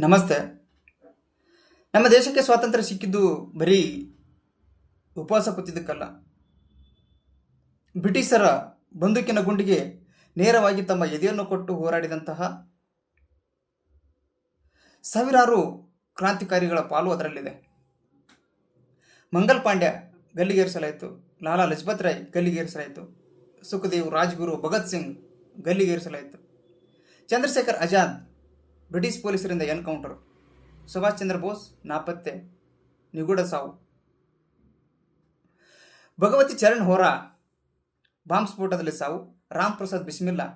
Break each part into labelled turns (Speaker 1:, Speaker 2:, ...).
Speaker 1: ನಮಸ್ತೆ. ನಮ್ಮ ದೇಶಕ್ಕೆ ಸ್ವಾತಂತ್ರ್ಯ ಸಿಕ್ಕಿದ್ದು ಬರೀ ಉಪವಾಸ ಕೂತಿದ್ದಕ್ಕಲ್ಲ. ಬ್ರಿಟಿಷರ ಬಂದೂಕಿನ ಗುಂಡಿಗೆ ನೇರವಾಗಿ ತಮ್ಮ ಎದೆಯನ್ನು ಕೊಟ್ಟು ಹೋರಾಡಿದಂತಹ ಸಾವಿರಾರು ಕ್ರಾಂತಿಕಾರಿಗಳ ಪಾಲು ಅದರಲ್ಲಿದೆ. ಮಂಗಲ್ ಪಾಂಡ್ಯ ಗಲ್ಲಿಗೇರಿಸಲಾಯಿತು. ಲಾಲಾ ಲಜಪತ್ ರಾಯ್ ಗಲ್ಲಿಗೇರಿಸಲಾಯಿತು. ಸುಖದೇವ್ ರಾಜ್ಗುರು ಭಗತ್ ಸಿಂಗ್ ಗಲ್ಲಿಗೇರಿಸಲಾಯಿತು. ಚಂದ್ರಶೇಖರ್ ಆಜಾದ್ ಬ್ರಿಟಿಷ್ ಪೊಲೀಸರಿಂದ ಎನ್ಕೌಂಟರ್. ಸುಭಾಷ್ ಚಂದ್ರ ಬೋಸ್, ನಾಪತ್ತೆ. ನಿಗೂಢ ಸಾವು. ಭಗವತಿ ಚರಣ್ ಹೋರಾ, ಬಾಂಬ್ ಸ್ಫೋಟದಲ್ಲಿ ಸಾವು. ರಾಮ್ ಪ್ರಸಾದ್ ಬಿಸ್ಮಿಲ್ಲಾ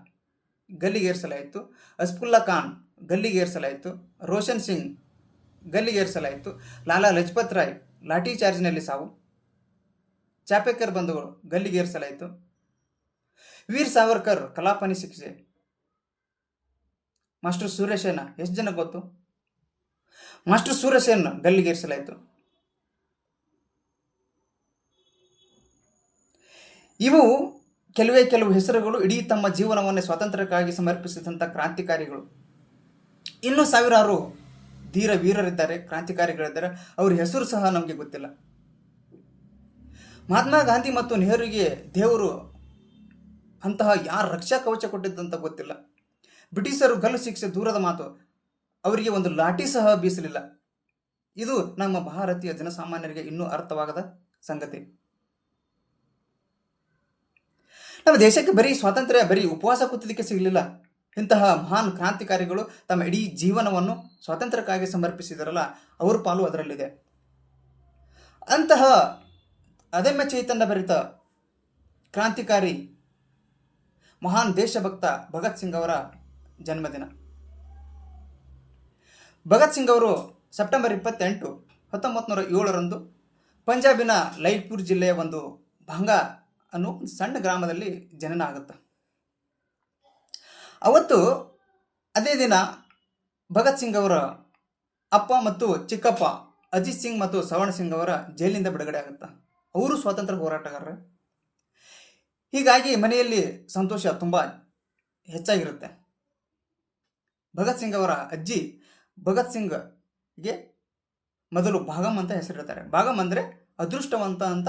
Speaker 1: ಗಲ್ಲಿಗೇರಿಸಲಾಯಿತು ಅಸ್ಫುಲ್ಲಾ ಖಾನ್ ಗಲ್ಲಿಗೇರಿಸಲಾಯಿತು ರೋಷನ್ ಸಿಂಗ್ ಗಲ್ಲಿಗೇರಿಸಲಾಯಿತು ಲಾಲಾ ಲಜಪತ್ ರಾಯ್, ಲಾಠಿ ಚಾರ್ಜ್ನಲ್ಲಿ ಸಾವು. ಚಾಪೇಕರ್ ಬಂಧುಗಳು ಗಲ್ಲಿಗೇರಿಸಲಾಯಿತು ವೀರ್ ಸಾವರ್ಕರ್ ಕಲಾಪನಿ ಶಿಕ್ಷೆ. ಮಾಸ್ಟರ್ ಸೂರ್ಯಸೇನ ಎಷ್ಟು ಜನ ಗೊತ್ತು? ಮಾಸ್ಟರ್ ಸೂರ್ಯಸೇನ ಗಲ್ಲಿಗೇರಿಸಲಾಯಿತು ಇವು ಕೆಲವೇ ಕೆಲವು ಹೆಸರುಗಳು ಇಡೀ ತಮ್ಮ ಜೀವನವನ್ನೇ ಸ್ವಾತಂತ್ರ್ಯಕ್ಕಾಗಿ ಸಮರ್ಪಿಸಿದಂಥ ಕ್ರಾಂತಿಕಾರಿಗಳು. ಇನ್ನೂ ಸಾವಿರಾರು ಧೀರ ವೀರರಿದ್ದಾರೆ, ಕ್ರಾಂತಿಕಾರಿಗಳಿದ್ದಾರೆ. ಅವ್ರ ಹೆಸರು ಸಹ ನಮಗೆ ಗೊತ್ತಿಲ್ಲ. ಮಹಾತ್ಮ ಗಾಂಧಿ ಮತ್ತು ನೆಹರುಗೆ ದೇವರು ಅಂತಹ ಯಾರು ರಕ್ಷಾ ಕವಚ ಕೊಟ್ಟಿದ್ದಂತ ಗೊತ್ತಿಲ್ಲ. ಬ್ರಿಟಿಷರು ಗಲ್ಲು ಶಿಕ್ಷೆ ದೂರದ ಮಾತು. ಅವರಿಗೆ ಒಂದು ಲಾಠಿ ಸಹ ಬೀಸಲಿಲ್ಲ. ಇದು ನಮ್ಮ ಭಾರತೀಯ ಜನಸಾಮಾನ್ಯರಿಗೆ ಇನ್ನೂ ಅರ್ಥವಾಗದ ಸಂಗತಿ. ನಮ್ಮ ದೇಶಕ್ಕೆ ಬರೀ ಸ್ವಾತಂತ್ರ್ಯ, ಬರೀ ಉಪವಾಸ ಕೂತಿದ್ದಕ್ಕೆ ಸಿಗಲಿಲ್ಲ. ಇಂತಹ ಮಹಾನ್ ಕ್ರಾಂತಿಕಾರಿಗಳು ತಮ್ಮ ಇಡೀ ಜೀವನವನ್ನು ಸ್ವಾತಂತ್ರ್ಯಕ್ಕಾಗಿ ಸಮರ್ಪಿಸಿದರಲ್ಲ, ಅವರ ಪಾಲು ಅದರಲ್ಲಿದೆ. ಅಂತಹ ಅದಮ್ಯ ಚೈತನ್ಯ ಭರಿತ ಕ್ರಾಂತಿಕಾರಿ ಮಹಾನ್ ದೇಶಭಕ್ತ ಭಗತ್ ಸಿಂಗ್ ಅವರ ಜನ್ಮದಿನ. ಭಗತ್ ಸಿಂಗ್ ಅವರು ಸೆಪ್ಟೆಂಬರ್ ಇಪ್ಪತ್ತೆಂಟು ಹತ್ತೊಂಬತ್ತು ನೂರ ಏಳರಂದು ಪಂಜಾಬಿನ ಲೈಟ್ಪುರ್ ಜಿಲ್ಲೆಯ ಒಂದು ಭಂಗ ಅನ್ನೋ ಸಣ್ಣ ಗ್ರಾಮದಲ್ಲಿ ಜನನ ಆಗುತ್ತೆ. ಅವತ್ತು ಅದೇ ದಿನ ಭಗತ್ ಸಿಂಗ್ ಅವರ ಅಪ್ಪ ಮತ್ತು ಚಿಕ್ಕಪ್ಪ ಅಜಿತ್ ಸಿಂಗ್ ಮತ್ತು ಸವರ್ಣ ಸಿಂಗ್ ಅವರ ಜೈಲಿನಿಂದ ಬಿಡುಗಡೆ ಆಗುತ್ತೆ. ಅವರು ಸ್ವಾತಂತ್ರ್ಯ ಹೋರಾಟಗಾರರು. ಹೀಗಾಗಿ ಮನೆಯಲ್ಲಿ ಸಂತೋಷ ತುಂಬ ಹೆಚ್ಚಾಗಿರುತ್ತೆ. ಭಗತ್ ಸಿಂಗ್ ಅವರ ಅಜ್ಜಿ ಭಗತ್ ಸಿಂಗ್ಗೆ ಮೊದಲು ಭಾಗಮ್ ಅಂತ ಹೆಸರಿಡ್ತಾರೆ. ಭಾಗಮ್ ಅಂದರೆ ಅದೃಷ್ಟವಂತ ಅಂತ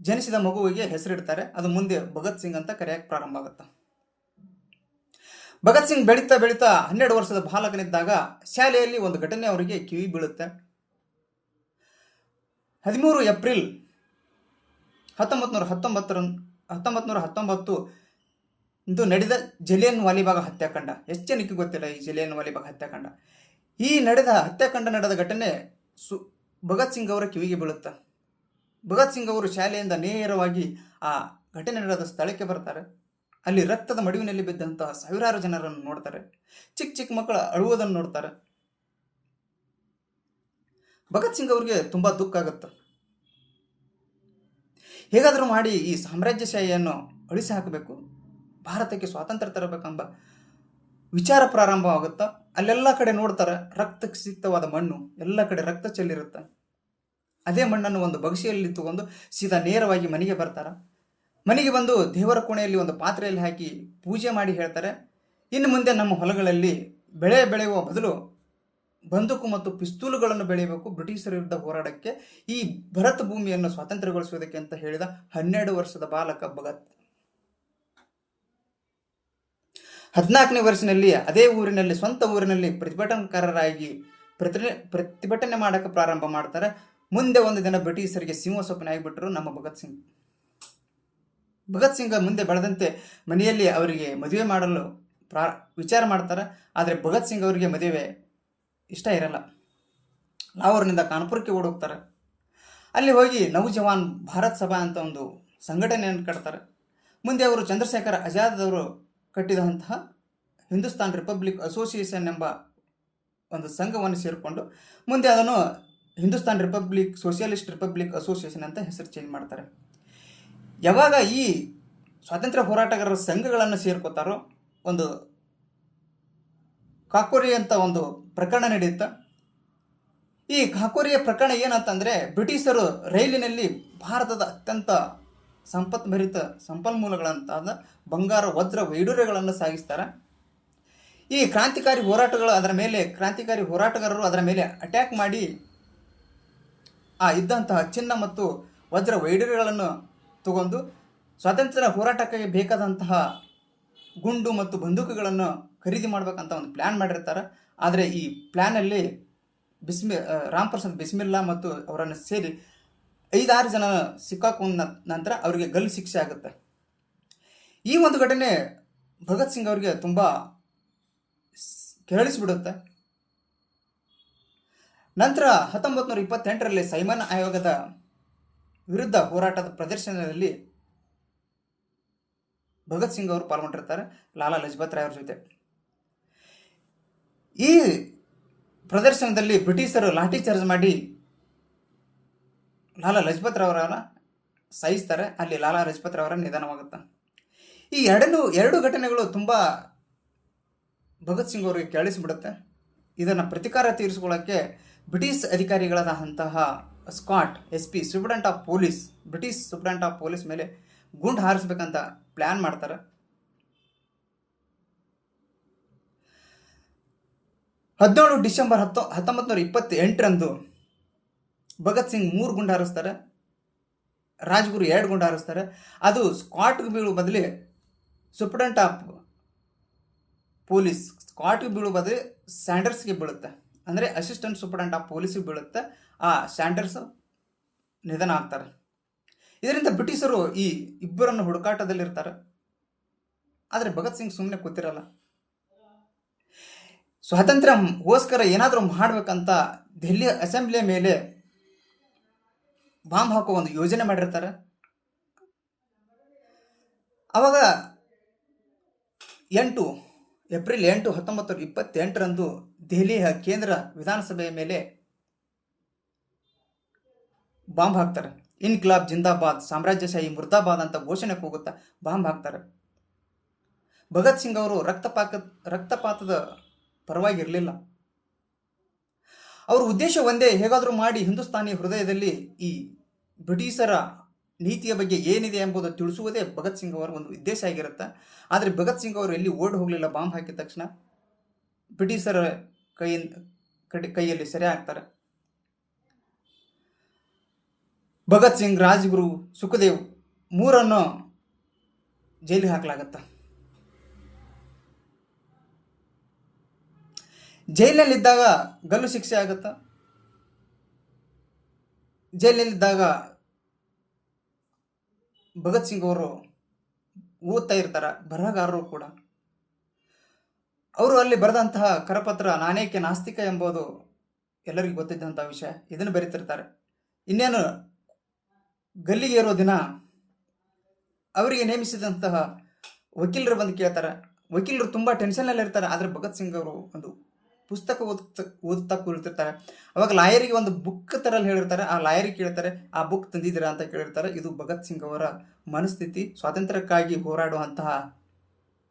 Speaker 1: ಜನಿಸಿದ ಮಗುವಿಗೆ ಹೆಸರಿಡ್ತಾರೆ. ಅದು ಮುಂದೆ ಭಗತ್ ಸಿಂಗ್ ಅಂತ ಕರೆಯಕ್ಕೆ ಪ್ರಾರಂಭ ಆಗುತ್ತೆ. ಭಗತ್ ಸಿಂಗ್ ಬೆಳೀತಾ ಬೆಳೀತಾ ಹನ್ನೆರಡು ವರ್ಷದ ಬಾಲಕನಿದ್ದಾಗ ಶಾಲೆಯಲ್ಲಿ ಒಂದು ಘಟನೆ ಅವರಿಗೆ ಕಿವಿ ಬೀಳುತ್ತೆ. ಹದಿಮೂರು ಏಪ್ರಿಲ್ ಹತ್ತೊಂಬತ್ತು ನೂರ ಹತ್ತೊಂಬತ್ತರ ಹತ್ತೊಂಬತ್ತು ನೂರ ಹತ್ತೊಂಬತ್ತು ಇಂದು ನಡೆದ ಜಲಿಯನ್ ವಾಲಿಬಾಗ್ ಹತ್ಯಾಕಾಂಡ. ಎಷ್ಟು ಜನಕ್ಕೆ ಗೊತ್ತಿಲ್ಲ ಈ ಜಲಿಯನ್ ವಾಲಿಬಾಗ್ ಹತ್ಯಾಕಾಂಡ? ಈ ನಡೆದ ಹತ್ಯಾಕಾಂಡ ನಡೆದ ಘಟನೆ ಸು ಭಗತ್ ಸಿಂಗ್ ಅವರ ಕಿವಿಗೆ ಬೀಳುತ್ತೆ? ಭಗತ್ ಸಿಂಗ್ ಅವರು ಶಾಲೆಯಿಂದ ನೇರವಾಗಿ ಆ ಘಟನೆ ನಡೆದ ಸ್ಥಳಕ್ಕೆ ಬರ್ತಾರೆ. ಅಲ್ಲಿ ರಕ್ತದ ಮಡುವಿನಲ್ಲಿ ಬಿದ್ದಂತಹ ಸಾವಿರಾರು ಜನರನ್ನು ನೋಡ್ತಾರೆ. ಚಿಕ್ಕ ಚಿಕ್ಕ ಮಕ್ಕಳ ಅಳುವುದನ್ನು ನೋಡ್ತಾರೆ. ಭಗತ್ ಸಿಂಗ್ ಅವರಿಗೆ ತುಂಬಾ ದುಃಖ ಆಗುತ್ತೆ. ಹೇಗಾದರೂ ಮಾಡಿ ಈ ಸಾಮ್ರಾಜ್ಯಶಾಹಿಯನ್ನು ಅಳಿಸಿ ಹಾಕಬೇಕು. ಭಾರತಕ್ಕೆ ಸ್ವಾತಂತ್ರ್ಯ ತರಬೇಕೆಂಬ ವಿಚಾರ ಪ್ರಾರಂಭವಾಗುತ್ತಾ, ಅಲ್ಲೆಲ್ಲ ಕಡೆ ನೋಡ್ತಾರೆ ರಕ್ತ ಸಿಕ್ತವಾದ ಮಣ್ಣು, ಎಲ್ಲ ಕಡೆ ರಕ್ತ ಚೆಲ್ಲಿರುತ್ತೆ. ಅದೇ ಮಣ್ಣನ್ನು ಒಂದು ಬಗಸಿಯಲ್ಲಿ ತಗೊಂಡು ಸೀದಾ ನೇರವಾಗಿ ಮನೆಗೆ ಬರ್ತಾರೆ. ಮನೆಗೆ ಬಂದು ದೇವರ ಕೋಣೆಯಲ್ಲಿ ಒಂದು ಪಾತ್ರೆಯಲ್ಲಿ ಹಾಕಿ ಪೂಜೆ ಮಾಡಿ ಹೇಳ್ತಾರೆ. ಇನ್ನು ಮುಂದೆ ನಮ್ಮ ಹೊಲಗಳಲ್ಲಿ ಬೆಳೆ ಬೆಳೆಯುವ ಬದಲು ಬಂದೂಕು ಮತ್ತು ಪಿಸ್ತೂಲುಗಳನ್ನು ಬೆಳೆಯಬೇಕು ಬ್ರಿಟಿಷರ ವಿರುದ್ಧ ಹೋರಾಡಕ್ಕೆ ಈ ಭರತ ಭೂಮಿಯನ್ನು ಸ್ವಾತಂತ್ರ್ಯಗೊಳಿಸುವುದಕ್ಕೆ ಅಂತ ಹೇಳಿದ ಹನ್ನೆರಡು ವರ್ಷದ ಬಾಲಕ ಭಗತ್. ಹದಿನಾಲ್ಕನೇ ವರ್ಷನಲ್ಲಿ ಅದೇ ಊರಿನಲ್ಲಿ, ಸ್ವಂತ ಊರಿನಲ್ಲಿ ಪ್ರತಿಭಟನಾಕಾರರಾಗಿ ಪ್ರತಿ ಪ್ರತಿಭಟನೆ ಮಾಡೋಕ್ಕೆ ಪ್ರಾರಂಭ ಮಾಡ್ತಾರೆ. ಮುಂದೆ ಒಂದು ದಿನ ಬ್ರಿಟಿಷರಿಗೆ ಸಿಂಹ ಸ್ವಪ್ನ ಆಗಿಬಿಟ್ರು ನಮ್ಮ ಭಗತ್ ಸಿಂಗ್. ಭಗತ್ ಸಿಂಗ್ ಮುಂದೆ ಬೆಳೆದಂತೆ ಮನೆಯಲ್ಲಿ ಅವರಿಗೆ ಮದುವೆ ಮಾಡಲು ಪ್ರಾ, ವಿಚಾರ ಮಾಡ್ತಾರೆ. ಆದರೆ ಭಗತ್ ಸಿಂಗ್ ಅವರಿಗೆ ಮದುವೆ ಇಷ್ಟ ಇರಲ್ಲ. ಲಾಹೋರ್ನಿಂದ ಕಾನ್ಪುರಕ್ಕೆ ಓಡೋಗ್ತಾರೆ. ಅಲ್ಲಿ ಹೋಗಿ ನವಜವಾನ್ ಭಾರತ್ ಸಭಾ ಅಂತ ಒಂದು ಸಂಘಟನೆಯನ್ನು ಕಟ್ತಾರೆ. ಮುಂದೆ ಅವರು ಚಂದ್ರಶೇಖರ್ ಆಜಾದ್ ಅವರು ಕಟ್ಟಿದಂತಹ ಹಿಂದೂಸ್ತಾನ್ ರಿಪಬ್ಲಿಕ್ ಅಸೋಸಿಯೇಷನ್ ಎಂಬ ಒಂದು ಸಂಘವನ್ನು ಸೇರಿಕೊಂಡು ಮುಂದೆ ಅದನ್ನು Hindustan republic socialist republic association ಅಂತ ಹೆಸರು ಚೇಂಜ್ ಮಾಡ್ತಾರೆ. ಯಾವಾಗ ಈ ಸ್ವಾತಂತ್ರ್ಯ ಹೋರಾಟಗಾರರ ಸಂಘಗಳನ್ನು ಸೇರ್ಕೋತಾರೋ ಒಂದು ಕಾಕೋರಿ ಅಂತ ಒಂದು ಪ್ರಕರಣ ನಡೆಯುತ್ತೆ? ಈ ಕಾಕೋರಿಯ ಪ್ರಕರಣ ಏನಂತಂದರೆ ಬ್ರಿಟಿಷರು ರೈಲಿನಲ್ಲಿ ಭಾರತದ ಅತ್ಯಂತ ಸಂಪತ್ಭರಿತ ಸಂಪನ್ಮೂಲಗಳಂತಾದ ಬಂಗಾರ, ವಜ್ರ ವೈಡೂರ್ಯಗಳನ್ನು ಸಾಗಿಸ್ತಾರೆ. ಈ ಕ್ರಾಂತಿಕಾರಿ ಹೋರಾಟಗಳು ಅದರ ಮೇಲೆ, ಕ್ರಾಂತಿಕಾರಿ ಹೋರಾಟಗಾರರು ಅದರ ಮೇಲೆ ಅಟ್ಯಾಕ್ ಮಾಡಿ, ಆ ಇದ್ದಂತಹ ಚಿನ್ನ ಮತ್ತು ವಜ್ರ ವೈಡೂರ್ಯಗಳನ್ನು ತಗೊಂಡು ಸ್ವಾತಂತ್ರ್ಯ ಹೋರಾಟಕ್ಕೆ ಬೇಕಾದಂತಹ ಗುಂಡು ಮತ್ತು ಬಂದೂಕುಗಳನ್ನು ಖರೀದಿ ಮಾಡ್ಬೇಕಂತ ಒಂದು ಪ್ಲ್ಯಾನ್ ಮಾಡಿರ್ತಾರೆ. ಆದರೆ ಈ ಪ್ಲ್ಯಾನಲ್ಲಿ ಬಿಸ್ಮಿ ರಾಮ್ ಪ್ರಸಾದ್ ಬಿಸ್ಮಿಲ್ಲಾ ಮತ್ತು ಅವರನ್ನು ಸೇರಿ ಐದಾರು ಜನ ಸಿಕ್ಕಾಕೊಂಡ ನಂತರ ಅವರಿಗೆ ಗಲ್ಲು ಶಿಕ್ಷೆ ಆಗುತ್ತೆ. ಈ ಒಂದು ಘಟನೆ ಭಗತ್ ಸಿಂಗ್ ಅವರಿಗೆ ತುಂಬ ಕೆರಳಿಸಿಬಿಡುತ್ತೆ. ನಂತರ ಹತ್ತೊಂಬತ್ತು ನೂರ ಇಪ್ಪತ್ತೆಂಟರಲ್ಲಿ ಸೈಮನ್ ಆಯೋಗದ ವಿರುದ್ಧ ಹೋರಾಟದ ಪ್ರದರ್ಶನದಲ್ಲಿ ಭಗತ್ ಸಿಂಗ್ ಅವರು ಪಾಲ್ಗೊಂಡಿರ್ತಾರೆ, ಲಾಲಾ ಲಜಪತ್ ರಾಯ್ ಅವ್ರ ಜೊತೆ. ಈ ಪ್ರದರ್ಶನದಲ್ಲಿ ಬ್ರಿಟಿಷರು ಲಾಠಿ ಚಾರ್ಜ್ ಮಾಡಿ ಲಾಲಾ ಲಜಪತ್ ರಾವ್ರನ್ನ ಸಹಿಸ್ತಾರೆ, ಅಲ್ಲಿ ಲಾಲಾ ಲಜಪತ್ ರಾವ್ರ ನಿಧನವಾಗುತ್ತೆ. ಈ ಎರಡನ್ನೂ ಎರಡು ಘಟನೆಗಳು ತುಂಬ ಭಗತ್ ಸಿಂಗ್ ಅವರಿಗೆ ಕೇಳಿಸಿಬಿಡುತ್ತೆ. ಇದನ್ನು ಪ್ರತಿಕಾರ ತೀರಿಸಿಕೊಳ್ಳೋಕ್ಕೆ British ಅಧಿಕಾರಿಗಳಾದಂತಹ Scott, S P superintendent of police, British superintendent of police ಮೇಲೆ ಗುಂಡು ಹಾರಿಸ್ಬೇಕಂತ ಪ್ಲ್ಯಾನ್ ಮಾಡ್ತಾರೆ. ಹದಿನೇಳು ಡಿಸೆಂಬರ್ ಹತ್ತೊ ಹತ್ತೊಂಬತ್ತು ನೂರ ಇಪ್ಪತ್ತೆಂಟರಂದು ಭಗತ್ ಸಿಂಗ್ ಮೂರು ಗುಂಡು ಹಾರಿಸ್ತಾರೆ. ರಾಜ್ಗುರು ಎರಡು ಗುಂಡು ಹಾರಿಸ್ತಾರೆ. ಅದು ಸ್ಕಾಟ್ಗೆ ಬೀಳುವ ಬದಲಿ ಸೂಪ್ರೆಂಟ್ ಆಫ್ ಪೊಲೀಸ್ ಸ್ಕಾಟ್ಗೆ ಬೀಳುವ ಬದಲು ಸ್ಯಾಂಡರ್ಸ್ಗೆ ಬೀಳುತ್ತೆ. ಅಂದರೆ ಅಸಿಸ್ಟೆಂಟ್ ಸೂಪರ್ಡೆಂಟ್ ಆಫ್ ಪೊಲೀಸಿಗೆ ಬೀಳುತ್ತೆ. ಆ ಸ್ಯಾಂಡರ್ಸ್ ನಿಧನ ಆಗ್ತಾರೆ. ಇದರಿಂದ ಬ್ರಿಟಿಷರು ಈ ಇಬ್ಬರನ್ನು ಹುಡುಕಾಟದಲ್ಲಿರ್ತಾರೆ ಆದರೆ ಭಗತ್ ಸಿಂಗ್ ಸುಮ್ಮನೆ ಕೂತಿರಲ್ಲ. ಸ್ವಾತಂತ್ರ್ಯಕ್ಕೋಸ್ಕರ ಏನಾದರೂ ಮಾಡಬೇಕಂತ ದೆಹಲಿ ಅಸೆಂಬ್ಲಿಯ ಮೇಲೆ ಬಾಂಬ್ ಹಾಕೋ ಒಂದು ಯೋಜನೆ ಮಾಡಿರ್ತಾರೆ. ಅವಾಗ ಎಂಟು ಏಪ್ರಿಲ್ ಎಂಟು ಹತ್ತೊಂಬತ್ತು ಇಪ್ಪತ್ತೆಂಟರಂದು ದೆಹಲಿಯ ಕೇಂದ್ರ ವಿಧಾನಸಭೆಯ ಮೇಲೆ ಬಾಂಬ್ ಹಾಕ್ತಾರೆ. ಇನ್ಕ್ಲಾಬ್ ಜಿಂದಾಬಾದ್, ಸಾಮ್ರಾಜ್ಯಶಾಹಿ ಮುರ್ದಾಬಾದ್ ಅಂತ ಘೋಷಣೆ ಕೂಗುತ್ತಾ ಬಾಂಬ್ ಹಾಕ್ತಾರೆ. ಭಗತ್ ಸಿಂಗ್ ಅವರು ರಕ್ತಪಾತ ರಕ್ತಪಾತದ ಪರವಾಗಿರಲಿಲ್ಲ. ಅವರ ಉದ್ದೇಶ ಒಂದೇ, ಹೇಗಾದರೂ ಮಾಡಿ ಹಿಂದೂಸ್ತಾನಿ ಹೃದಯದಲ್ಲಿ ಈ ಬ್ರಿಟಿಷರ ನೀತಿಯ ಬಗ್ಗೆ ಏನಿದೆ ಎಂಬುದು ತಿಳಿಸುವುದೇ ಭಗತ್ ಸಿಂಗ್ ಅವರ ಒಂದು ಉದ್ದೇಶ ಆಗಿರುತ್ತೆ. ಆದರೆ ಭಗತ್ ಸಿಂಗ್ ಅವರು ಎಲ್ಲಿ ಓಡಿ ಹೋಗಲಿಲ್ಲ, ಬಾಂಬ್ ಹಾಕಿದ ತಕ್ಷಣ ಬ್ರಿಟಿಷರ ಕೈಯಿಂದ, ಕಡೆ, ಕೈಯಲ್ಲಿ ಸೆರೆ ಹಾಕ್ತಾರೆ. ಭಗತ್ ಸಿಂಗ್, ರಾಜ್ಗುರು ಸುಖದೇವ್ ಮೂರನ್ನು ಜೈಲಿಗೆ ಹಾಕಲಾಗತ್ತೆ? ಜೈಲಿನಲ್ಲಿದ್ದಾಗ ಗಲ್ಲು ಶಿಕ್ಷೆ ಆಗತ್ತ? ಜೈಲಿನಲ್ಲಿದ್ದಾಗ ಭಗತ್ ಸಿಂಗ್ ಅವರು ಓದ್ತಾ ಇರ್ತಾರೆ, ಬರಹಗಾರರು ಕೂಡ. ಅವರು ಅಲ್ಲಿ ಬರೆದಂತಹ ಕರಪತ್ರ ನಾನೇಕೆ ನಾಸ್ತಿಕ ಎಂಬುದು ಎಲ್ಲರಿಗೂ ಗೊತ್ತಿದ್ದಂಥ ವಿಷಯ. ಇದನ್ನು ಬರೀತಿರ್ತಾರೆ. ಇನ್ನೇನು, ಗಲ್ಲಿಗೆ ಇರೋ ದಿನ ಅವರಿಗೆ ನೇಮಿಸಿದಂತಹ ವಕೀಲರು ಬಂದು ಕೇಳ್ತಾರೆ. ವಕೀಲರು ತುಂಬ ಟೆನ್ಷನಲ್ಲಿ ಇರ್ತಾರೆ ಆದರೆ ಭಗತ್ ಸಿಂಗ್ ಅವರು ಒಂದು ಪುಸ್ತಕ ಓದ್ತಾ ಓದ್ತಾ ಕೂರ್ತಿರ್ತಾರೆ ಅವಾಗ ಲಾಯರಿಗೆ ಒಂದು ಬುಕ್ ತರಲ್ಲಿ ಹೇಳಿರ್ತಾರೆ. ಆ ಲಾಯರಿಗೆ ಕೇಳ್ತಾರೆ, ಆ ಬುಕ್ ತಂದಿದ್ದೀರಾ? ಅಂತ ಕೇಳಿರ್ತಾರೆ. ಇದು ಭಗತ್ ಸಿಂಗ್ ಅವರ ಮನಸ್ಥಿತಿ, ಸ್ವಾತಂತ್ರ್ಯಕ್ಕಾಗಿ ಹೋರಾಡುವಂತಹ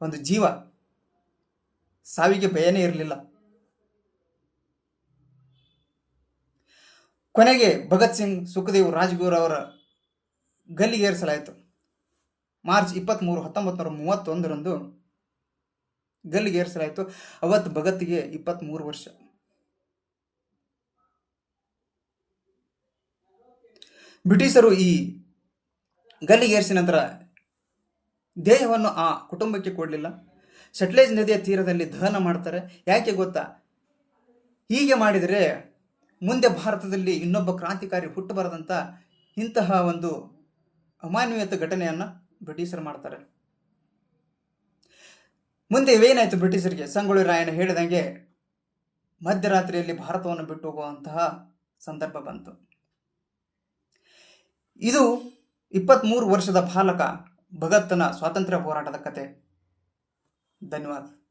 Speaker 1: ಒಂದು ಜೀವ. ಸಾವಿಗೆ ಭಯನೇ ಇರಲಿಲ್ಲ. ಕೊನೆಗೆ ಭಗತ್ ಸಿಂಗ್, ಸುಖದೇವ್, ರಾಜ್ಗುರು ಅವರ ಗಲ್ಲಿಗೇರಿಸಲಾಯಿತು. ಮಾರ್ಚ್ ಇಪ್ಪತ್ತ್ಮೂರು ಹತ್ತೊಂಬತ್ತು ನೂರ ಮೂವತ್ತೊಂದರಂದು ಗಲ್ಲಿಗೇರಿಸಲಾಯಿತು ಅವತ್ತು ಭಗತ್ಗೆ ಇಪ್ಪತ್ತ್ಮೂರು ವರ್ಷ. ಬ್ರಿಟಿಷರು ಈ ಗಲ್ಲಿಗೇರಿಸಿದ ನಂತರ ದೇಹವನ್ನು ಆ ಕುಟುಂಬಕ್ಕೆ ಕೊಡಲಿಲ್ಲ. ಸಟ್ಲೇಜ್ ನದಿಯ ತೀರದಲ್ಲಿ ದಹನ ಮಾಡ್ತಾರೆ. ಯಾಕೆ ಗೊತ್ತಾ? ಹೀಗೆ ಮಾಡಿದರೆ ಮುಂದೆ ಭಾರತದಲ್ಲಿ ಇನ್ನೊಬ್ಬ ಕ್ರಾಂತಿಕಾರಿ ಹುಟ್ಟುಬಾರದಂಥ ಇಂತಹ ಒಂದು ಅಮಾನವೀಯತ ಘಟನೆಯನ್ನು ಬ್ರಿಟಿಷರು ಮಾಡ್ತಾರೆ. ಮುಂದೆ ಇವೇನಾಯಿತು ಬ್ರಿಟಿಷರಿಗೆ? ಸಂಗೊಳ್ಳಿ ರಾಯಣ್ಣ ಹೇಳಿದಂಗೆ ಮಧ್ಯರಾತ್ರಿಯಲ್ಲಿ ಭಾರತವನ್ನು ಬಿಟ್ಟು ಹೋಗುವಂತಹ ಸಂದರ್ಭ ಬಂತು. ಇದು ಇಪ್ಪತ್ತ್ಮೂರು ವರ್ಷದ ಬಾಲಕ ಭಗತ್ತನ ಸ್ವಾತಂತ್ರ್ಯ ಹೋರಾಟದ ಕತೆ. ಧನ್ಯವಾದ.